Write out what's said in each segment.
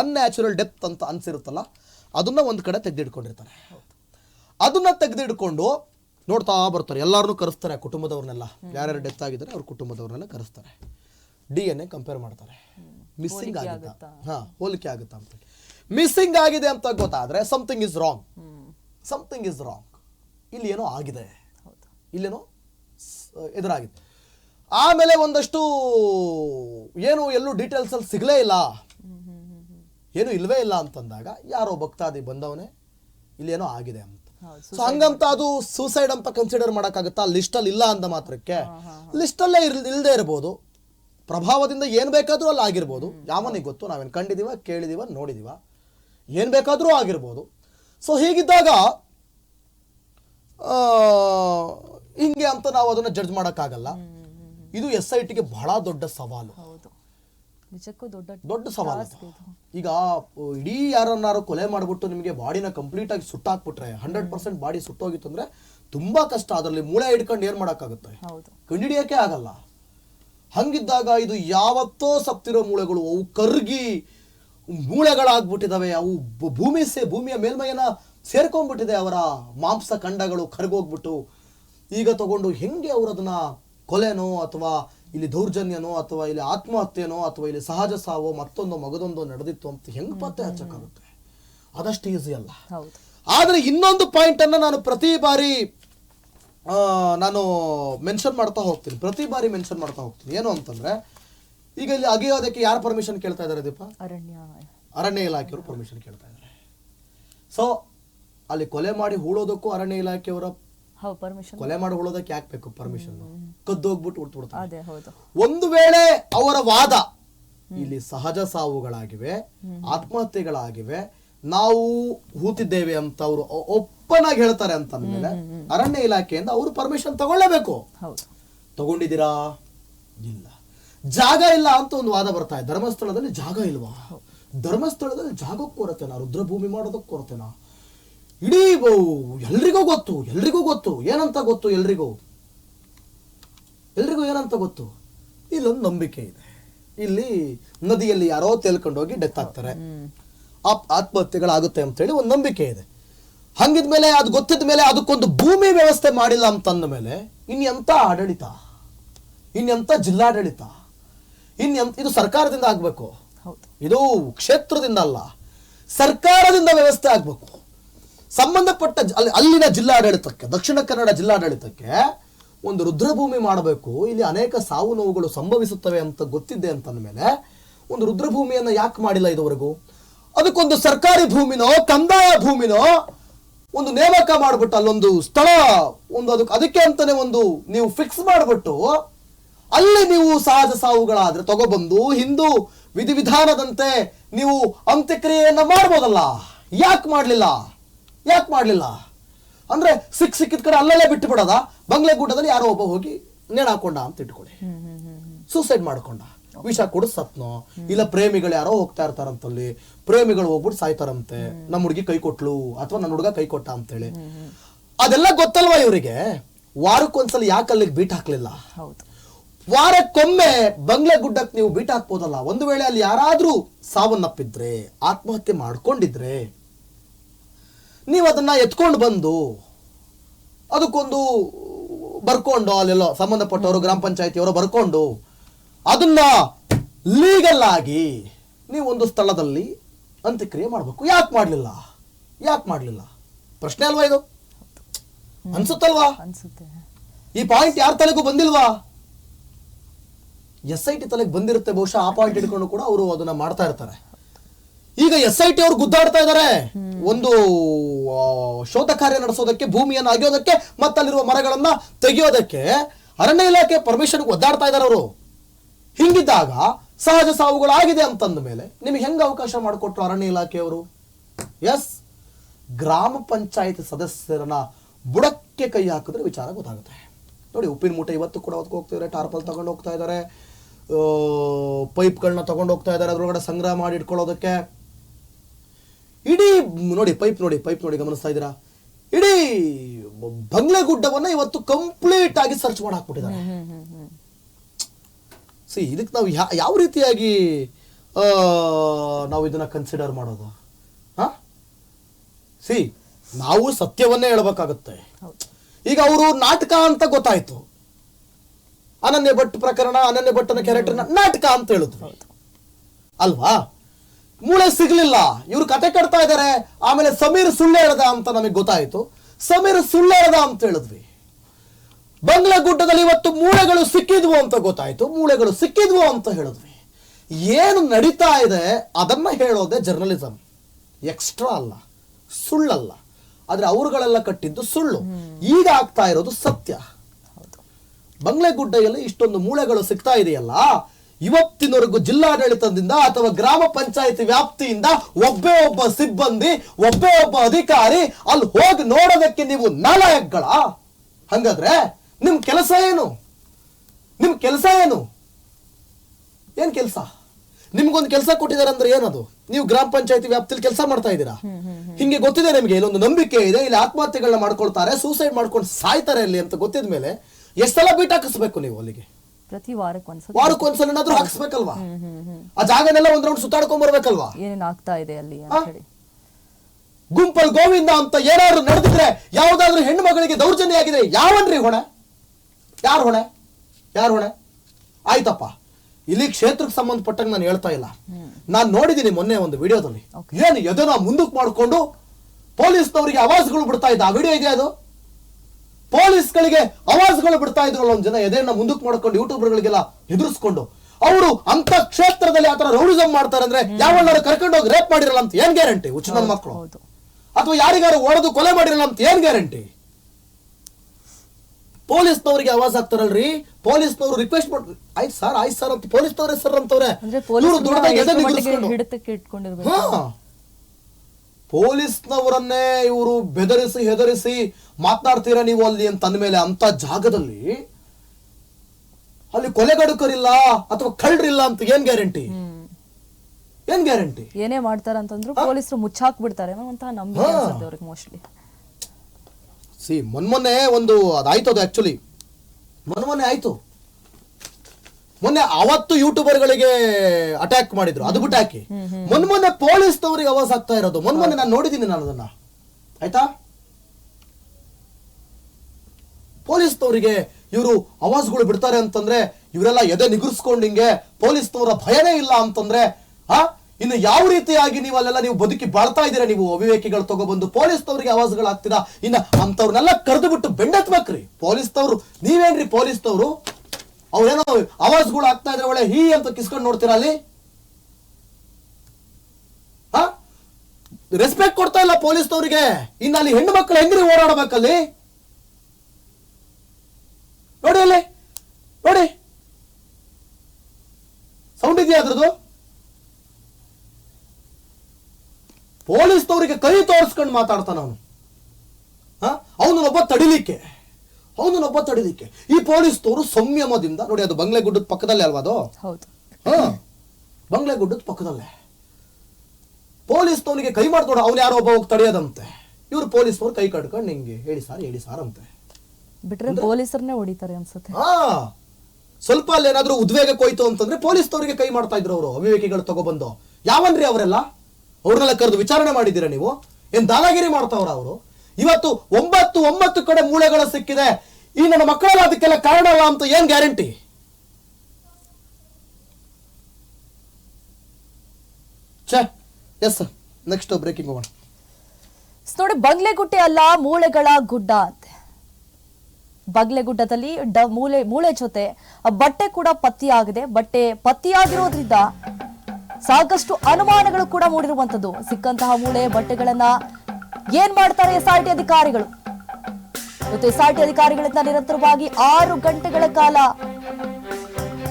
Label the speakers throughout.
Speaker 1: Unnatural depth ಅಂತ ಅನ್ಸಿರುತ್ತಲ್ಲ ಅದನ್ನ ಒಂದು ಕಡೆ ತೆಗೆದಿಟ್ಕೊಂಡಿರ್ತಾರೆ. ಅದನ್ನ ತೆಗೆದಿಡ್ಕೊಂಡು ನೋಡ್ತಾ ಬರ್ತಾರೆ ಎಲ್ಲರನ್ನೂ ಕರೆಸ್ತಾರೆ ಕುಟುಂಬದವ್ರನ್ನೆಲ್ಲ. ಯಾರ್ಯಾರು ಡೆತ್ ಆಗಿದ್ದಾರೆ ಅವ್ರ ಕುಟುಂಬದವ್ರನ್ನೆಲ್ಲ ಕರೆಸ್ತಾರೆ. ಡಿ ಎನ್ ಎ ಕಂಪೇರ್ ಮಾಡ್ತಾರೆ ಮಿಸ್ಸಿಂಗ್ ಆಗುತ್ತಾ? ಹಾ ಹೋಲಿಕೆ ಆಗುತ್ತಾ ಅಂತ ಮಿಸ್ಸಿಂಗ್ ಆಗಿದೆ ಅಂತ ಗೊತ್ತಾದ್ರೆ something is wrong something is wrong ಇಲ್ಲಿ ಏನೋ ಆಗಿದೆ. ಇಲ್ಲೇನೋ ಎದುರಾಗಿದೆ. ಆಮೇಲೆ ಒಂದಷ್ಟು ಏನು ಎಲ್ಲೂ ಡೀಟೇಲ್ಸ್ ಅಲ್ಲಿ ಸಿಗಲೇ ಇಲ್ಲ. ಏನು ಇಲ್ವೇ ಇಲ್ಲ ಅಂತಂದಾಗ ಯಾರೋ ಭಕ್ತಾದಿ ಬಂದವನೇ ಇಲ್ಲೇನೋ ಆಗಿದೆ ಅಂತ. ಸೊ ಹಂಗಂತ ಅದು ಸೂಸೈಡ್ ಅಂತ ಕನ್ಸಿಡರ್ ಮಾಡೋಕ್ಕಾಗುತ್ತಾ? ಲಿಸ್ಟಲ್ಲಿ ಇಲ್ಲ ಅಂದ ಮಾತ್ರಕ್ಕೆ. ಲಿಸ್ಟಲ್ಲೇ ಇರ್ ಇಲ್ಲದೆ ಇರ್ಬೋದು. ಪ್ರಭಾವದಿಂದ ಏನು ಬೇಕಾದರೂ ಅಲ್ಲಿ ಆಗಿರ್ಬೋದು. ಯಾವನಿಗೆ ಗೊತ್ತು? ನಾವೇನು ಕಂಡಿದ್ದೀವ ಕೇಳಿದೀವ ನೋಡಿದೀವ. ಏನು ಬೇಕಾದರೂ ಆಗಿರ್ಬೋದು. ಸೊ ಹೀಗಿದ್ದಾಗ ಹಿಂಗೆ ಅಂತ ನಾವು ಅದನ್ನು ಜಡ್ಜ್ ಮಾಡೋಕ್ಕಾಗಲ್ಲ. ಇದು ಎಸ್ ಐ ಟಿಗೆ ಬಹಳ ದೊಡ್ಡ ಸವಾಲು.
Speaker 2: ಹೌದು. ನಿಜಕ್ಕೂ ದೊಡ್ಡ
Speaker 1: ದೊಡ್ಡ ಸವಾಲು ಈಗ ಇಡೀ ಯಾರನ್ನಾರು ಕೊಲೆ ಮಾಡ್ಬಿಟ್ಟು ನಿಮಗೆ ಬಾಡಿನ ಕಂಪ್ಲೀಟ್ ಆಗಿ ಸುಟ್ಟಾಕ್ಬಿಟ್ರೆ ಹಂಡ್ರೆಡ್ ಪರ್ಸೆಂಟ್ ಬಾಡಿ ಸುಟ್ಟೋಗಿತ್ತು ಅಂದ್ರೆ ತುಂಬಾ ಕಷ್ಟ. ಅದರಲ್ಲಿ ಮೂಳೆ ಹಿಡ್ಕೊಂಡು ಏನ್ ಮಾಡಕ್ಕಾಗುತ್ತೆ?
Speaker 2: ಹೌದು.
Speaker 1: ಕಂಡಿಡಿಯಕ್ಕೆ ಆಗಲ್ಲ. ಹಂಗಿದ್ದಾಗ ಇದು ಯಾವತ್ತೋ ಸತ್ತಿರೋ ಮೂಳೆಗಳು ಅವು ಕರ್ಗಿ ಮೂಳೆಗಳಾಗ್ಬಿಟ್ಟಿದಾವೆ. ಅವು ಭೂಮಿ ಸೇ ಭೂಮಿಯ ಮೇಲ್ಮೈಯನ್ನ ಸೇರ್ಕೊಂಡ್ಬಿಟ್ಟಿದೆ ಅವರ ಮಾಂಸ ಖಂಡಗಳು ಕರ್ಗೋಗ್ಬಿಟ್ಟು. ಈಗ ತಗೊಂಡು ಹೆಂಗೆ ಅವ್ರು ಅದನ್ನ ಕೊಲೆನೋ ಅಥವಾ ಇಲ್ಲಿ ದೌರ್ಜನ್ಯನೋ ಅಥವಾ ಇಲ್ಲಿ ಆತ್ಮಹತ್ಯೆನೋ ಅಥವಾ ಇಲ್ಲಿ ಸಹಜ ಸಾವೋ ಮತ್ತೊಂದು ಮಗದೊಂದು ನಡೆದಿತ್ತು ಅಂತ ಹೆಂಗ್ ಪತ್ತೆ ಹಚ್ಚಕ್ಕಾಗುತ್ತೆ? ಅದಷ್ಟು ಈಸಿ ಅಲ್ಲ. ಆದರೆ ಇನ್ನೊಂದು ಪಾಯಿಂಟ್ ಅನ್ನ ನಾನು ಪ್ರತಿ ಬಾರಿ ನಾನು ಮೆನ್ಷನ್ ಮಾಡ್ತಾ ಹೋಗ್ತೀನಿ. ಪ್ರತಿ ಬಾರಿ ಮೆನ್ಷನ್ ಮಾಡ್ತಾ ಹೋಗ್ತೀನಿ. ಏನು ಅಂತಂದ್ರೆ ಈಗ ಇಲ್ಲಿ ಅಗೆಯೋದಕ್ಕೆ ಯಾರು ಪರ್ಮಿಷನ್ ಕೇಳ್ತಾ ಇದ್ದಾರೆ ದೀಪ?
Speaker 2: ಅರಣ್ಯ.
Speaker 1: ಅರಣ್ಯ ಇಲಾಖೆಯವರು ಪರ್ಮಿಷನ್ ಕೇಳ್ತಾ ಇದ್ದಾರೆ ಸೊ ಅಲ್ಲಿ ಕೊಲೆ ಮಾಡಿ ಹೂಳೋದಕ್ಕೂ ಅರಣ್ಯ ಇಲಾಖೆಯವರ
Speaker 2: ಹೌದು ಪರ್ಮಿಷನ್
Speaker 1: ಕೊಲೆ ಮಾಡಿ ಹೂಳೋದಕ್ಕೆ ಯಾಕೆ ಬೇಕು ಪರ್ಮಿಷನ್ ಕದ್ದೋಗ್ಬಿಟ್ಟು ಉಡ್ತು
Speaker 2: ಅದೇ ಹೌದು.
Speaker 1: ಒಂದು ವೇಳೆ ಅವರ ವಾದ ಇಲ್ಲಿ ಸಹಜ ಸಾವುಗಳಾಗಿವೆ ಆತ್ಮಹತ್ಯೆಗಳಾಗಿವೆ ನಾವು ಹೂತಿದ್ದೇವೆ ಅಂತ ಅವರು ಒಪ್ಪನಾಗಿ ಹೇಳ್ತಾರೆ ಅಂತ ಅಂದ್ಮೇಲೆ ಅರಣ್ಯ ಇಲಾಖೆಯಿಂದ ಅವರು ಪರ್ಮಿಷನ್ ತಗೊಳ್ಳೇಬೇಕು. ತಗೊಂಡಿದ್ದೀರಾ? ಇಲ್ಲ. ಜಾಗ ಇಲ್ಲ ಅಂತ ಒಂದು ವಾದ ಬರ್ತಾ ಇದೆ. ಧರ್ಮಸ್ಥಳದಲ್ಲಿ ಜಾಗ ಇಲ್ವಾ? ಧರ್ಮಸ್ಥಳದಲ್ಲಿ ಜಾಗಕ್ಕೆ ಕೊರತೆನಾ ರುದ್ರಭೂಮಿ ಮಾಡೋದಕ್ಕೆ ಕೊರತೆನಾ ಇಡೀ ಎಲ್ರಿಗೂ ಗೊತ್ತು ಎಲ್ರಿಗೂ ಗೊತ್ತು. ಏನಂತ ಗೊತ್ತು ಎಲ್ರಿಗೂ? ಎಲ್ರಿಗೂ ಏನಂತ ಗೊತ್ತು? ಇಲ್ಲೊಂದು ನಂಬಿಕೆ ಇದೆ. ಇಲ್ಲಿ ನದಿಯಲ್ಲಿ ಯಾರೋ ತೇಲ್ಕೊಂಡೋಗಿ ಡೆತ್ ಆಗ್ತಾರೆ. ಆತ್ಮಹತ್ಯೆಗಳಾಗುತ್ತೆ ಅಂತೇಳಿ ಒಂದು ನಂಬಿಕೆ ಇದೆ. ಹಂಗಿದ್ಮೇಲೆ ಅದು ಗೊತ್ತಿದ ಮೇಲೆ ಅದಕ್ಕೊಂದು ಭೂಮಿ ವ್ಯವಸ್ಥೆ ಮಾಡಿಲ್ಲ ಅಂತಂದ ಮೇಲೆ ಇನ್ಯಂತ ಆಡಳಿತ? ಇನ್ನೆಂತ ಜಿಲ್ಲಾಡಳಿತ? ಇನ್ಯಂತ ಇದು ಸರ್ಕಾರದಿಂದ ಆಗ್ಬೇಕು.
Speaker 2: ಹೌದು.
Speaker 1: ಇದು ಕ್ಷೇತ್ರದಿಂದ ಅಲ್ಲ ಸರ್ಕಾರದಿಂದ ವ್ಯವಸ್ಥೆ ಆಗ್ಬೇಕು. ಸಂಬಂಧಪಟ್ಟ ಅಲ್ಲಿ, ಅಲ್ಲಿನ ಜಿಲ್ಲಾಡಳಿತಕ್ಕೆ, ದಕ್ಷಿಣ ಕನ್ನಡ ಜಿಲ್ಲಾಡಳಿತಕ್ಕೆ ಒಂದು ರುದ್ರಭೂಮಿ ಮಾಡಬೇಕು. ಇಲ್ಲಿ ಅನೇಕ ಸಾವು ನೋವುಗಳು ಸಂಭವಿಸುತ್ತವೆ ಅಂತ ಗೊತ್ತಿದೆ ಅಂತಂದ್ಮೇಲೆ ಒಂದು ರುದ್ರಭೂಮಿಯನ್ನು ಯಾಕೆ ಮಾಡಿಲ್ಲ ಇದುವರೆಗೂ? ಅದಕ್ಕೊಂದು ಸರ್ಕಾರಿ ಭೂಮಿನೋ, ಕಂದಾಯ ಭೂಮಿನೋ ಒಂದು ನೇಮಕ ಮಾಡಿಬಿಟ್ಟು ಅಲ್ಲೊಂದು ಸ್ಥಳ, ಒಂದು ಅದಕ್ಕೆ ಅದಕ್ಕೆ ಅಂತಾನೆ ಒಂದು ನೀವು ಫಿಕ್ಸ್ ಮಾಡಿಬಿಟ್ಟು ಅಲ್ಲಿ ನೀವು ಸಹಜ ಸಾವುಗಳಾದ್ರೆ ತಗೊಬಂದು ಹಿಂದೂ ವಿಧಿವಿಧಾನದಂತೆ ನೀವು ಅಂತ್ಯಕ್ರಿಯೆಯನ್ನ ಮಾಡ್ಬೋದಲ್ಲ? ಯಾಕೆ ಮಾಡ್ಲಿಲ್ಲ? ಯಾಕೆ ಮಾಡಲಿಲ್ಲ? ಅಂದ್ರೆ ಸಿಕ್ ಸಿಕ್ಕಿದ ಕಡೆ ಅಲ್ಲಲ್ಲೇ ಬಿಟ್ಟು ಬಿಡೋದ ಬಂಗ್ಲೆಗುಡ್ಡದಲ್ಲಿ ಯಾರೋ ಒಬ್ಬ ಹೋಗಿ ನೇಣ ಹಾಕೊಂಡ ಅಂತ ಇಟ್ಕೊಳ್ಳಿ ಸೂಸೈಡ್ ಮಾಡ್ಕೊಂಡ. ವಿಷ ಕೊಡು ಸತ್ನೋ. ಇಲ್ಲ ಪ್ರೇಮಿಗಳು ಯಾರೋ ಹೋಗ್ತಾ ಇರ್ತಾರಂತಲ್ಲಿ ಪ್ರೇಮಿಗಳು ಹೋಗ್ಬಿಟ್ಟು ಸಾಯ್ತಾರಂತೆ. ನಮ್ಮ ಹುಡುಗಿ ಕೈ ಕೊಟ್ಲು ಅಥವಾ ನನ್ನ ಹುಡುಗ ಕೈ ಕೊಟ್ಟ ಅಂತೇಳಿ. ಅದೆಲ್ಲ ಗೊತ್ತಲ್ವಾ ಇವರಿಗೆ? ವಾರಕ್ಕೊಂದ್ಸಲ ಯಾಕೆ ಅಲ್ಲಿಗೆ ಬೀಟ್ ಹಾಕ್ಲಿಲ್ಲ? ವಾರಕ್ಕೊಮ್ಮೆ ಬಂಗ್ಲೆ ಗುಡ್ಡಕ್ಕೆ ನೀವು ಬೀಟ್ ಹಾಕ್ಬೋದಲ್ಲ. ಒಂದು ವೇಳೆ ಅಲ್ಲಿ ಯಾರಾದ್ರೂ ಸಾವನ್ನಪ್ಪಿದ್ರೆ ಆತ್ಮಹತ್ಯೆ ಮಾಡ್ಕೊಂಡಿದ್ರೆ ನೀವು ಅದನ್ನು ಎತ್ಕೊಂಡು ಬಂದು ಅದಕ್ಕೊಂದು ಬರ್ಕೊಂಡು ಅಲ್ಲೆಲ್ಲೋ ಸಂಬಂಧಪಟ್ಟವರು ಗ್ರಾಮ ಪಂಚಾಯತಿಯವರು ಬರ್ಕೊಂಡು ಅದನ್ನ ಲೀಗಲ್ ಆಗಿ ನೀವು ಒಂದು ಸ್ಥಳದಲ್ಲಿ ಅಂತ್ಯಕ್ರಿಯೆ ಮಾಡಬೇಕು. ಯಾಕೆ ಮಾಡಲಿಲ್ಲ? ಯಾಕೆ ಮಾಡಲಿಲ್ಲ? ಪ್ರಶ್ನೆ ಅಲ್ವಾ ಇದು? ಅನ್ಸುತ್ತಲ್ವಾ?
Speaker 2: ಅನ್ಸುತ್ತೆ.
Speaker 1: ಈ ಪಾಯಿಂಟ್ ಯಾರ ತಲೆಗೂ ಬಂದಿಲ್ವಾ? ಎಸ್ ಐ ಟಿ ತಲೆಗೆ ಬಂದಿರುತ್ತೆ ಬಹುಶಃ ಆ ಪಾಯಿಂಟ್ ಇಟ್ಕೊಂಡು ಕೂಡ ಅವರು ಅದನ್ನ ಮಾಡ್ತಾ ಇರ್ತಾರೆ. ಈಗ ಎಸ್ ಐ ಟಿ ಅವರು ಗುದ್ದಾಡ್ತಾ ಇದ್ದಾರೆ ಒಂದು ಶೋಧ ಕಾರ್ಯ ನಡೆಸೋದಕ್ಕೆ, ಭೂಮಿಯನ್ನು ಅಗೆಯೋದಕ್ಕೆ, ಮತ್ತಲ್ಲಿರುವ ಮರಗಳನ್ನ ತೆಗೆಯೋದಕ್ಕೆ ಅರಣ್ಯ ಇಲಾಖೆ ಪರ್ಮಿಷನ್ ಒದ್ದಾಡ್ತಾ ಇದ್ದಾರೆ ಅವರು. ಹಿಂಗಿದ್ದಾಗ ಸಹಜ ಸಾವುಗಳಾಗಿದೆ ಅಂತಂದ ಮೇಲೆ ನಿಮಗೆ ಹೆಂಗ ಅವಕಾಶ ಮಾಡಿಕೊಟ್ರು ಅರಣ್ಯ ಇಲಾಖೆಯವರು ಎಸ್ ಗ್ರಾಮ ಪಂಚಾಯತ್ ಸದಸ್ಯರನ್ನ ಬುಡಕ್ಕೆ ಕೈ ಹಾಕಿದ್ರೆ ವಿಚಾರ ಗೊತ್ತಾಗುತ್ತೆ. ನೋಡಿ, ಉಪ್ಪಿನ ಮೂಟೆ ಇವತ್ತು ಕೂಡ ಹೊತ್ಕೊ ಹೋಗ್ತಿದ್ದಾರೆ ಟಾರ್ಪಲ್ ತಗೊಂಡು ಹೋಗ್ತಾ ಇದ್ದಾರೆ ಪೈಪ್ಗಳನ್ನ ತಗೊಂಡು ಹೋಗ್ತಾ ಇದ್ದಾರೆ ಅದರೊಳಗಡೆ ಸಂಗ್ರಹ ಮಾಡಿ ಇಟ್ಕೊಳ್ಳೋದಕ್ಕೆ. ಇಡೀ ನೋಡಿ ಪೈಪ್ ನೋಡಿ ಪೈಪ್ ನೋಡಿ ಗಮನಿಸ್ತಾ ಇದ್ದೀರಾ? ಇಡೀ ಬಂಗ್ಲೆ ಗುಡ್ಡವನ್ನ ಇವತ್ತು ಕಂಪ್ಲೀಟ್ ಆಗಿ ಸರ್ಚ್ ಮಾಡಿ ಹಾಕ್ಬಿಟ್ಟಿದ್ದಾರೆ. ಸಿ ಇದಕ್ಕೆ ನಾವು ಯಾವ ರೀತಿಯಾಗಿ ನಾವು ಇದನ್ನ ಕನ್ಸಿಡರ್ ಮಾಡೋದು? ಹಾ? ಸಿ ನಾವು ಸತ್ಯವನ್ನೇ ಹೇಳ್ಬೇಕಾಗುತ್ತೆ. ಈಗ ಅವರು ನಾಟಕ ಅಂತ ಗೊತ್ತಾಯ್ತು. ಅನನ್ಯ ಭಟ್ ಪ್ರಕರಣ ಅನನ್ಯ ಭಟ್ಟನ ಕ್ಯಾರೆಕ್ಟರ್ನ ನಾಟಕ ಅಂತ
Speaker 2: ಹೇಳಿದ್ರು
Speaker 1: ಅಲ್ವಾ? ಮೂಳೆ ಸಿಗ್ಲಿಲ್ಲ. ಇವ್ರು ಕತೆ ಕಟ್ತಾ ಇದ್ದಾರೆ ಆಮೇಲೆ ಸಮೀರ್ ಸುಳ್ಳೆ ಹೇಳ್ದ ಅಂತ ನಮಗೆ ಗೊತ್ತಾಯ್ತು. ಸಮೀರ್ ಸುಳ್ಳೆ ಹೇಳ್ದ ಅಂತ ಹೇಳಿದ್ವಿ. ಬಂಗ್ಲಗುಡ್ಡದಲ್ಲಿ ಇವತ್ತು ಮೂಳೆಗಳು ಸಿಕ್ಕಿದ್ವು ಅಂತ ಗೊತ್ತಾಯ್ತು. ಮೂಳೆಗಳು ಸಿಕ್ಕಿದ್ವು ಅಂತ ಹೇಳಿದ್ವಿ. ಏನು ನಡೀತಾ ಇದೆ ಅದನ್ನ ಹೇಳೋದೇ ಜರ್ನಲಿಸಂ ಎಕ್ಸ್ಟ್ರಾ ಅಲ್ಲ. ಸುಳ್ಳಲ್ಲ. ಆದ್ರೆ ಅವರುಗಳೆಲ್ಲ ಕಟ್ಟಿದ್ದು ಸುಳ್ಳು. ಈಗ ಆಗ್ತಾ ಇರೋದು ಸತ್ಯ.
Speaker 2: ಬಂಗ್ಲೆ
Speaker 1: ಗುಡ್ಡೆಯಲ್ಲಿ ಇಷ್ಟೊಂದು ಮೂಳೆಗಳು ಸಿಗ್ತಾ ಇದೆಯಲ್ಲ ಇವತ್ತಿನವರೆಗೂ ಜಿಲ್ಲಾಡಳಿತದಿಂದ ಅಥವಾ ಗ್ರಾಮ ಪಂಚಾಯತ್ ವ್ಯಾಪ್ತಿಯಿಂದ ಒಬ್ಬೇ ಒಬ್ಬ ಸಿಬ್ಬಂದಿ ಒಬ್ಬೇ ಒಬ್ಬ ಅಧಿಕಾರಿ ಅಲ್ಲಿ ಹೋಗಿ ನೋಡೋದಕ್ಕೆ ನೀವು ನಾಲಾಯಕ್ಗಳ? ಹಂಗಾದ್ರೆ ನಿಮ್ ಕೆಲಸ ಏನು? ನಿಮ್ ಕೆಲಸ ಏನು? ಏನ್ ಕೆಲಸ? ನಿಮ್ಗೊಂದು ಕೆಲಸ ಕೊಟ್ಟಿದ್ದಾರೆ ಅಂದ್ರೆ ಏನದು? ನೀವು ಗ್ರಾಮ ಪಂಚಾಯತ್ ವ್ಯಾಪ್ತಿಲಿ ಕೆಲಸ ಮಾಡ್ತಾ ಇದ್ದೀರಾ? ಹಿಂಗೆ ಗೊತ್ತಿದೆ ನಿಮಗೆ ಇಲ್ಲೊಂದು ನಂಬಿಕೆ ಇದೆ ಇಲ್ಲಿ ಆತ್ಮಹತ್ಯೆಗಳನ್ನ ಮಾಡ್ಕೊಳ್ತಾರೆ ಸೂಸೈಡ್ ಮಾಡ್ಕೊಂಡು ಸಾಯ್ತಾರೆ ಇಲ್ಲಿ ಅಂತ ಗೊತ್ತಿದ ಮೇಲೆ ಎಷ್ಟೆಲ್ಲ ಬೀಟ್ ಹಾಕಿಸ್ಬೇಕು ನೀವು ಅಲ್ಲಿಗೆ?
Speaker 2: ಪ್ರತಿ ವಾರಕ್ಕೆ
Speaker 1: ಹಾಕಿಸ್ಬೇಕಲ್ವಾ?
Speaker 2: ಹ್ಮ್ ಹ್ಮ್
Speaker 1: ಆ ಜಾಗನೆಲ್ಲ ಒಂದ್ ರೌಂಡ್ ಸುತ್ತಾಡ್ಕೊಂಡ್ ಬರ್ಬೇಕಲ್ವಾ?
Speaker 2: ಏನೇನ್ ಆಗ್ತಾ ಇದೆ ಅಲ್ಲಿ ಅಂತ ಹೇಳಿ.
Speaker 1: ಗುಂಪಲ್ ಗೋವಿಂದ ಅಂತ ಏನಾದ್ರು ನಡೆದಿದ್ರೆ ಯಾವ್ದಾದ್ರು ಹೆಣ್ಣು ಮಗಳಿಗೆ ದೌರ್ಜನ್ಯ ಆಗಿದೆ ಯಾವನ್ರಿ ಹೊಣೆ? ಯಾರು ಹೊಣೆ? ಯಾರು ಹೊಣೆ? ಆಯ್ತಪ್ಪ. ಇಲ್ಲಿ ಕ್ಷೇತ್ರಕ್ಕೆ ಸಂಬಂಧಪಟ್ಟಂಗೆ ನಾನು ಹೇಳ್ತಾ ಇಲ್ಲ. ನಾನು ನೋಡಿದ್ದೀನಿ ಮೊನ್ನೆ ಒಂದು ವಿಡಿಯೋದಲ್ಲಿ. ಏನು ಎದನ ಮುಂದಕ್ಕೆ ಮಾಡ್ಕೊಂಡು ಪೊಲೀಸ್ನವರಿಗೆ ಅವಾಜ್ಗಳು ಬಿಡ್ತಾ ಇದ್ದ. ಆ ವಿಡಿಯೋ ಇದೆ ಅದು? ಪೊಲೀಸ್ಗಳಿಗೆ ಅವಾಜ್ಗಳು ಬಿಡ್ತಾ ಇದ್ರು ಒಂದ್ ಜನ. ಎದೆಯನ್ನ ಮುಂದಕ್ಕೆ ಮಾಡ್ಕೊಂಡು ಯೂಟ್ಯೂಬರ್ಗಳಿಗೆಲ್ಲ ಎದುರಿಸ್ಕೊಂಡು ಅವರು ಅಂತ ಕ್ಷೇತ್ರದಲ್ಲಿ ಆತರ ರೌಡಿಸಮ್ ಮಾಡ್ತಾರೆ ಅಂದ್ರೆ ಯಾವನ್ನಾರು ಕರ್ಕೊಂಡು ಹೋಗಿ ರೇಪ್ ಮಾಡಿರಲ್ಲ ಅಂತ ಏನ್ ಗ್ಯಾರಂಟಿ? ಹುಚ್ಚು ನನ್ನ ಮಕ್ಕಳು ಅಥವಾ ಯಾರಿಗಾರು ಒಡೆದು ಕೊಲೆ ಮಾಡಿರಲ್ಲ ಅಂತ ಏನ್ ಗ್ಯಾರಂಟಿ? ಪೊಲೀಸ್ನವರಿಗೆ ಆವಾಜ್ ಆಗ್ತಾರಲ್ರಿ ಪೊಲೀಸ್ನವರು ರಿಕ್ವೆಸ್ಟ್ ಮಾಡ್ತಾರೆ ಆಯ್ತು ಸರ್ ಆಯ್ತು ಸರ್ ಅಂತ ಪೊಲೀಸ್ನವರೇ ಸರ್ ಅಂತವ್ರೆ.
Speaker 2: ಪೊಲೀಸ್
Speaker 1: ಪೊಲೀಸ್ನವರನ್ನೇ ಇವರು ಬೆದರಿಸಿ ಹೆದರಿಸಿ ಮಾತನಾಡ್ತೀರಾ ನೀವು ಅಲ್ಲಿ ಅಂತ ಅಂದ್ಮೇಲೆ ಅಂತ ಜಾಗದಲ್ಲಿ ಅಲ್ಲಿ ಕೊಲೆಗಡುಕರಿಲ್ಲ ಅಥವಾ ಕಳ್ಳರಿಲ್ಲ ಅಂತ ಏನ್ ಗ್ಯಾರಂಟಿ? ಏನ್ ಗ್ಯಾರಂಟಿ?
Speaker 2: ಏನೇ ಮಾಡ್ತಾರೆ ಅಂತಂದ್ರು ಪೊಲೀಸರು ಮುಚ್ಚಾಕ್ ಬಿಡ್ತಾರೆ ನಂಬಿಕೆ ಮೋಸ್ಟ್ಲಿ
Speaker 1: ಸಿ ಮೊನ್ನೆ ಒಂದು ಅದಾಯ್ತು ಅದು ಆಕ್ಚುಲಿ ಮೊನ್ನೆ ಆಯ್ತು. ಮೊನ್ನೆ ಅವತ್ತು ಯೂಟ್ಯೂಬರ್ಗಳಿಗೆ ಅಟ್ಯಾಕ್ ಮಾಡಿದ್ರು. ಅದು ಬಿಟ್ಟು ಹಾಕಿ ಪೊಲೀಸ್ ದವರಿಗೆ ಅವಾಸ ಅವಾಜ್ ಆಗ್ತಾ ಇರೋದು. ಮೊನ್ಮೊನ್ನೆ ಮೊನ್ನೆ ನಾನು ನೋಡಿದ್ದೀನಿ ನಾನು ಅದನ್ನ. ಆಯ್ತಾ? ಪೊಲೀಸ್ನವರಿಗೆ ಇವರು ಅವಾಜ್ಗಳು ಬಿಡ್ತಾರೆ ಅಂತಂದ್ರೆ ಇವರೆಲ್ಲ ಎದೆ ನಿಗುರ್ಸ್ಕೊಂಡು ಹಿಂಗೆ ಪೊಲೀಸ್ನವರ ಭಯನೇ ಇಲ್ಲ ಅಂತಂದ್ರೆ, ಆ? ಇನ್ನು ಯಾವ ರೀತಿಯಾಗಿ ನೀವು ಅಲ್ಲೆಲ್ಲ ನೀವು ಬದುಕಿ ಬಾಳ್ತಾ ಇದ್ದೀರಾ ನೀವು ಅವಿವೇಕಿಗಳು ತಗೊಬಂದು? ಪೊಲೀಸ್ನವರಿಗೆ ಅವಾಜ್ಗಳು ಆಗ್ತೀರಾ ಇನ್ನು ಅಂತವ್ರನ್ನೆಲ್ಲ ಕರೆದು ಬಿಟ್ಟು ಬೆಂಡತ್ಬೇಕ್ರಿ ಪೊಲೀಸ್ನವ್ರು, ನೀವೇನ್ರಿ ಪೊಲೀಸ್ನವ್ರು? ಅವ್ರೇನೋ ಅವಾಜ್ಗಳು ಆಗ್ತಾ ಇದ್ರೆ ಒಳ್ಳೆ ಹೀ ಅಂತ ಕಿಸ್ಕೊಂಡು ನೋಡ್ತೀರಾ ಅಲ್ಲಿ? ರೆಸ್ಪೆಕ್ಟ್ ಕೊಡ್ತಾ ಇಲ್ಲ ಪೊಲೀಸ್ನವರಿಗೆ. ಇನ್ನು ಅಲ್ಲಿ ಹೆಣ್ಣು ಮಕ್ಕಳು ಹೆಂಗ್ರಿ ಓಡಾಡಬೇಕಲ್ಲಿ? ನೋಡಿ ಅಲ್ಲಿ. ನೋಡಿ. ಸೌಂಡ್ ಇದೆಯಾ ಅದ್ರದ್ದು? ಪೊಲೀಸ್ನವರಿಗೆ ಕೈ ತೋರಿಸ್ಕೊಂಡು ಮಾತಾಡ್ತಾನ ಅವನು. ಅವನನ್ನೊಬ್ಬ ತಡಿಲಿಕ್ಕೆ. ಅವನನ್ನೊಬ್ಬ ತಡಿಲಿಕ್ಕೆ. ಈ ಪೊಲೀಸ್ನವರು ಸಂಯಮದಿಂದ ನೋಡಿ ಅದು ಬಂಗ್ಲೆ ಗುಡ್ಡದ ಪಕ್ಕದಲ್ಲೇ ಅಲ್ವಾ ಅದು? ಬಂಗ್ಲೆ ಗುಡ್ಡದ ಪಕ್ಕದಲ್ಲೇ. ಪೊಲೀಸ್ನವನಿಗೆ ಕೈ ಮಾಡ್ತೋಡ ಅವ್ನು ಯಾರೋ ಒಬ್ಬ ಹೋಗಿ ತಡೆಯೋದಂತೆ. ಇವ್ರು ಪೊಲೀಸ್ನವ್ರು ಕೈ ಕಟ್ಕೊಂಡು ಹಿಂಗೆ ಹೇಳಿ ಸಾರ್ ಹೇಳಿ ಸಾರ್ ಅಂತೆ.
Speaker 2: ಬಿಟ್ರೆ ಪೊಲೀಸರನ್ನೇ ಹೊಡಿತಾರೆ ಅನ್ಸುತ್ತೆ.
Speaker 1: ಹಾ ಸ್ವಲ್ಪ ಅಲ್ಲಿ ಏನಾದ್ರೂ ಉದ್ವೇಗಕ್ಕೆ ಹೋಯ್ತು ಅಂತಂದ್ರೆ ಪೊಲೀಸ್ನವರಿಗೆ ಕೈ ಮಾಡ್ತಾ ಇದ್ರು ಅವರು ಅವಿವೇಕಿಗಳು ತಗೊಬಂದು. ಯಾವನ್ರಿ ಅವರೆಲ್ಲ? ಅವ್ರನ್ನೆಲ್ಲ ಕರೆದು ವಿಚಾರಣೆ ಮಾಡಿದ್ದೀರಾ ನೀವು? ಏನ್ ದಾದಾಗಿರಿ ಮಾಡ್ತಾವ್ರ ಅವರು? ಇವತ್ತು ಒಂಬತ್ತು ಒಂಬತ್ತು ಕಡೆ ಮೂಳೆಗಳು ಸಿಕ್ಕಿದೆ. ಈ ನನ್ನ ಮಕ್ಕಳೆಲ್ಲ ಅದಕ್ಕೆಲ್ಲ ಕಾರಣ ಅಲ್ಲ ಅಂತ ಏನ್ ಗ್ಯಾರಂಟಿ? ಛೇ ಎಸ್ ನೆಕ್ಸ್ಟ್ ಬ್ರೇಕಿಂಗ್ ಹೋಗೋಣ.
Speaker 2: ಬಂಗ್ಲೆ ನೋಡಿ ಬಂಗ್ಲೆಗುಡ್ಡೆ ಅಲ್ಲ ಮೂಳೆಗಳ ಗುಡ್ಡ. ಬಗ್ಲೆಗುಡ್ಡದಲ್ಲಿ ಡ ಮೂಳೆ ಮೂಳೆ ಜೊತೆ ಬಟ್ಟೆ ಕೂಡ ಪತ್ತೆಯಾಗಿದೆ. ಬಟ್ಟೆ ಪತ್ತೆಯಾಗಿರೋದ್ರಿಂದ ಸಾಕಷ್ಟು ಅನುಮಾನಗಳು ಕೂಡ ಮೂಡಿರುವಂತದ್ದು ಸಿಕ್ಕಂತಹ ಮೂಳೆ ಬಟ್ಟೆಗಳನ್ನ ಏನ್ ಮಾಡ್ತಾರೆ ಎಸ್ ಆರ್ ಟಿ ಅಧಿಕಾರಿಗಳು? ಎಸ್ ಆರ್ ಟಿ ಅಧಿಕಾರಿಗಳಿಂದ ನಿರಂತರವಾಗಿ ಆರು ಗಂಟೆಗಳ ಕಾಲ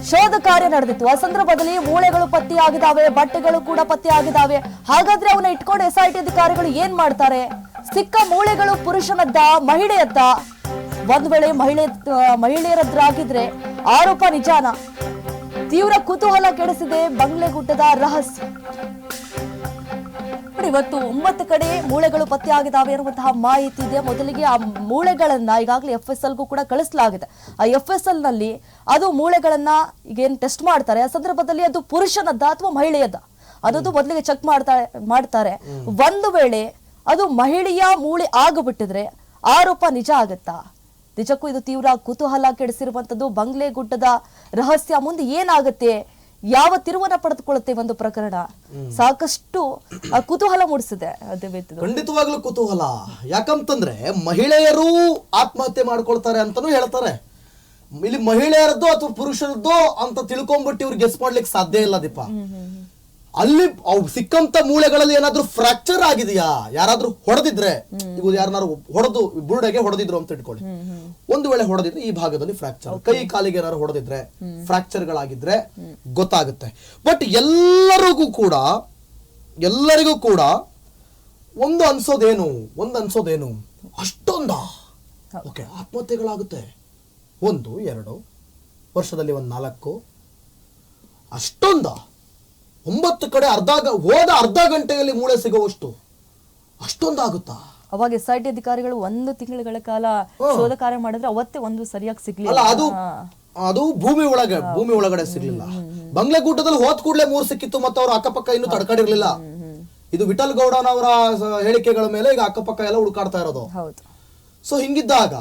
Speaker 2: ಶೋಧ ಕಾರ್ಯ ನಡೆದಿತ್ತು. ಆ ಸಂದರ್ಭದಲ್ಲಿ ಮೂಳೆಗಳು ಪತ್ತೆಯಾಗಿದ್ದಾವೆ ಬಟ್ಟೆಗಳು ಕೂಡ ಪತ್ತೆಯಾಗಿದ್ದಾವೆ ಹಾಗಾದ್ರೆ ಅವನ್ನ ಇಟ್ಕೊಂಡು ಟಿ ಅಧಿಕಾರಿಗಳು ಏನ್ ಮಾಡ್ತಾರೆ? ಸಿಕ್ಕ ಮೂಳೆಗಳು ಪುರುಷನದ್ದ, ಮಹಿಳೆಯದ್ದ ಒಂದ್ ವೇಳೆ ಮಹಿಳೆ ಮಹಿಳೆಯರದ್ರಾಗಿದ್ರೆ ಆರೋಪ ನಿಜಾನ. ತೀವ್ರ ಕುತೂಹಲ ಕೆಡಿಸಿದೆ ಬಂಗ್ಲೆಗುಡ್ಡದ ರಹಸ್ಯ. ಇವತ್ತು ಒಂಬತ್ತು ಕಡೆ ಮೂಳೆಗಳು ಪತ್ತೆ ಆಗಿದಾವೆ ಅನ್ನುವಂತಹ ಮಾಹಿತಿ ಇದೆ. ಮೊದಲಿಗೆ ಆ ಮೂಳೆಗಳನ್ನ ಈಗಾಗಲೇ ಎಫ್ ಎಸ್ ಎಲ್ಗೂ ಕೂಡ ಕಳಿಸಲಾಗಿದೆ. ಆ ಎಫ್ ಎಸ್ ಎಲ್ನಲ್ಲಿ ಅದು ಮೂಳೆಗಳನ್ನ ಈಗ ಏನ್ ಟೆಸ್ಟ್ ಮಾಡ್ತಾರೆ. ಆ ಸಂದರ್ಭದಲ್ಲಿ ಅದು ಪುರುಷನದ್ದ ಅಥವಾ ಮಹಿಳೆಯದ್ದ? ಅದೊಂದು ಮೊದಲಿಗೆ ಚೆಕ್ ಮಾಡ್ತಾರೆ. ಮಾಡ್ತಾರೆ ಒಂದು ವೇಳೆ ಅದು ಮಹಿಳೆಯ ಮೂಳೆ ಆಗಿಬಿಟ್ಟಿದ್ರೆ ಆರೋಪ ನಿಜ ಆಗತ್ತಾ? ನಿಜಕ್ಕೂ ಇದು ತೀವ್ರ ಕುತೂಹಲ ಕೆಡಿಸಿರುವಂತದ್ದು. ಬಂಗ್ಲೆ ಗುಡ್ಡದ ರಹಸ್ಯ ಮುಂದೆ ಏನಾಗುತ್ತೆ? ಯಾವ ತಿರುವನ್ನ ಪಡೆದುಕೊಳ್ಳುತ್ತೆ ಒಂದು ಪ್ರಕರಣ? ಸಾಕಷ್ಟು ಆ, ಕುತೂಹಲ ಮೂಡಿಸಿದೆ.
Speaker 1: ಖಂಡಿತವಾಗ್ಲೂ ಕುತೂಹಲ. ಯಾಕಂತಂದ್ರೆ ಮಹಿಳೆಯರು ಆತ್ಮಹತ್ಯೆ ಮಾಡ್ಕೊಳ್ತಾರೆ ಅಂತಾನೂ ಹೇಳ್ತಾರೆ. ಇಲ್ಲಿ ಮಹಿಳೆಯರದ್ದು ಅಥವಾ ಪುರುಷರದ್ದು ಅಂತ ತಿಳ್ಕೊಂಡ್ಬಿಟ್ಟು ಇವ್ರು ಗೆಸ್ ಮಾಡ್ಲಿಕ್ಕೆ ಸಾಧ್ಯ ಇಲ್ಲ ದೀಪ. ಅಲ್ಲಿ ಅವು ಸಿಕ್ಕಂತ ಮೂಳೆಗಳಲ್ಲಿ ಏನಾದ್ರೂ ಫ್ರಾಕ್ಚರ್ ಆಗಿದೆಯಾ? ಯಾರಾದ್ರೂ ಹೊಡೆದಿದ್ರೆ ಈಗ ಯಾರನ್ನಾರು ಹೊಡೆದು ಬುರುಡೆಗೆ ಹೊಡೆದಿದ್ರು ಅಂತ ಇಟ್ಕೊಳ್ಳಿ. ಒಂದು ವೇಳೆ ಹೊಡೆದಿದ್ರೆ ಈ ಭಾಗದಲ್ಲಿ ಫ್ರಾಕ್ಚರ್ ಕೈ ಕಾಲಿಗೆ ಏನಾದ್ರು ಹೊಡೆದಿದ್ರೆ ಫ್ರಾಕ್ಚರ್ ಗಳಾಗಿದ್ರೆ ಗೊತ್ತಾಗುತ್ತೆ. ಬಟ್ ಎಲ್ಲರಿಗೂ ಕೂಡ ಎಲ್ಲರಿಗೂ ಕೂಡ ಒಂದು ಅನ್ಸೋದೇನು ಒಂದು ಅನ್ಸೋದೇನು? ಅಷ್ಟೊಂದ? ಓಕೆ ಆತ್ಮಹತ್ಯೆಗಳಾಗುತ್ತೆ. ಒಂದು ಎರಡು ವರ್ಷದಲ್ಲಿ ಒಂದು ನಾಲ್ಕು ಅಷ್ಟೊಂದ? ಒಂಬತ್ತು ಕಡೆ ಅರ್ಧ ಹೋದ ಅರ್ಧ ಗಂಟೆಯಲ್ಲಿ ಮೂಳೆ ಸಿಗುವಷ್ಟು ಅಷ್ಟೊಂದಾಗುತ್ತಾ?
Speaker 2: ಅವಾಗ ಎಸ್ ಐ ಟಿ ಅಧಿಕಾರಿಗಳು ಒಂದು ತಿಂಗಳ ಕಾಲ ಶೋಧ ಕಾರ್ಯ ಮಾಡಿದ್ರೆ ಅವತ್ತೇ ಒಂದು ಸರಿಯಾಗಿ ಸಿಗ್ಲಿಲ್ಲ.
Speaker 1: ಅದು ಅದು ಭೂಮಿ ಒಳಗೆ ಭೂಮಿ ಒಳಗಡೆ ಸಿಗ್ಲಿಲ್ಲ. ಬಂಗ್ಲೆಗೂಟದಲ್ಲಿ ಹೋದ್ ಕೂಡಲೇ ಮೂರು ಸಿಕ್ಕಿತ್ತು ಮತ್ತು ಅವ್ರ ಅಕ್ಕಪಕ್ಕ ಇನ್ನೂ ತಡ್ಕೊಂಡಿರ್ಲಿಲ್ಲ. ಇದು ವಿಠಲ್ ಗೌಡನವರ ಅವರ ಹೇಳಿಕೆಗಳ ಮೇಲೆ ಈಗ ಅಕ್ಕಪಕ್ಕ ಎಲ್ಲ ಹುಡುಕಾಡ್ತಾ ಇರೋದು. ಸೊ ಹಿಂಗಿದ್ದಾಗ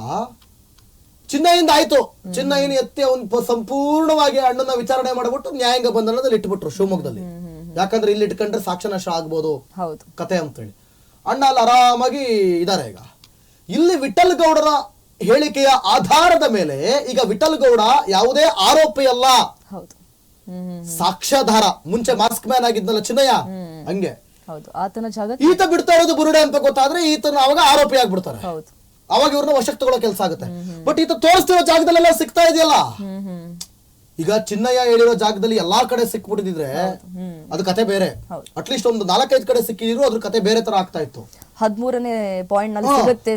Speaker 1: ಚಿನ್ನಯಿಂದ ಆಯ್ತು. ಚಿನ್ನಯ್ಯನ ಎತ್ತಿ ಅವನ್ ಸಂಪೂರ್ಣವಾಗಿ ಅಣ್ಣನ ವಿಚಾರಣೆ ಮಾಡಿಬಿಟ್ಟು ನ್ಯಾಯಾಂಗ ಬಂಧನದಲ್ಲಿ ಇಟ್ಬಿಟ್ರು ಶಿವಮೊಗ್ಗದಲ್ಲಿ. ಯಾಕಂದ್ರೆ ಇಲ್ಲಿ ಇಟ್ಕೊಂಡ್ರೆ ಸಾಕ್ಷನಾಶ ಆಗ್ಬೋದು.
Speaker 2: ಹೌದು.
Speaker 1: ಕತೆ ಅಂತೇಳಿ. ಅಣ್ಣ ಅಲ್ಲಿ ಆರಾಮಾಗಿ ಇದಾರೆ ಈಗ. ಇಲ್ಲಿ ವಿಠಲ್ ಗೌಡರ ಹೇಳಿಕೆಯ ಆಧಾರದ ಮೇಲೆ ಈಗ ವಿಠಲ್ ಗೌಡ ಯಾವುದೇ ಆರೋಪಿ ಅಲ್ಲ.
Speaker 2: ಹೌದು.
Speaker 1: ಸಾಕ್ಷ್ಯಾಧಾರ. ಮುಂಚೆ ಮಾಸ್ಕ್ ಮ್ಯಾನ್ ಆಗಿದ್ನಲ್ಲ ಚಿನ್ನಯ್ಯ? ಹಂಗೆ.
Speaker 2: ಹೌದು. ಆತನ ಜಾಗ
Speaker 1: ಈತ ಬಿಡ್ತಾ ಇರೋದು ಬುರುಡೆ ಅಂತ ಗೊತ್ತಾದ್ರೆ ಈತನ ಅವಾಗ ಆರೋಪಿ ಆಗ್ಬಿಡ್ತಾರೆ.
Speaker 2: ಹೌದು.
Speaker 1: ಅವಾಗ ಇವ್ರನ್ನ ವಶಕ್ಕೆ ತಗೊಳ್ಳೋ ಕೆಲಸ ಆಗುತ್ತೆ. ಬಟ್ ಈತ ತೋರಿಸ್ತಿರೋ ಜಾಗದಲ್ಲೆಲ್ಲ ಸಿಗ್ತಾ ಇದೆಯಲ್ಲ? ಈಗ ಚಿನ್ನಯ್ಯ ಹೇಳಿರೋ ಜಾಗದಲ್ಲಿ ಎಲ್ಲಾ ಕಡೆ ಸಿಕ್ಬಿಟ್ಟಿದ್ರೆ ಅದು ಕತೆ ಬೇರೆ. ಅಟ್ಲೀಸ್ಟ್ ಒಂದು ನಾಲ್ಕೈದು ಕಡೆ ಸಿಕ್ಕಿದ್ರು ಅದ್ರ ಕತೆ ಬೇರೆ ತರ ಆಗ್ತಾ ಇತ್ತು.
Speaker 2: ಹದಿಮೂರನೇ ಪಾಯಿಂಟ್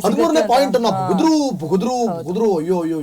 Speaker 1: ಹದಿಮೂರನೇ ಪಾಯಿಂಟ್ ಅನ್ನ ಬುಗುದ್ರು ಬುದ್ರು ಬುಗುದ್ರು ಅಯ್ಯೋ ಅಯ್ಯೋ.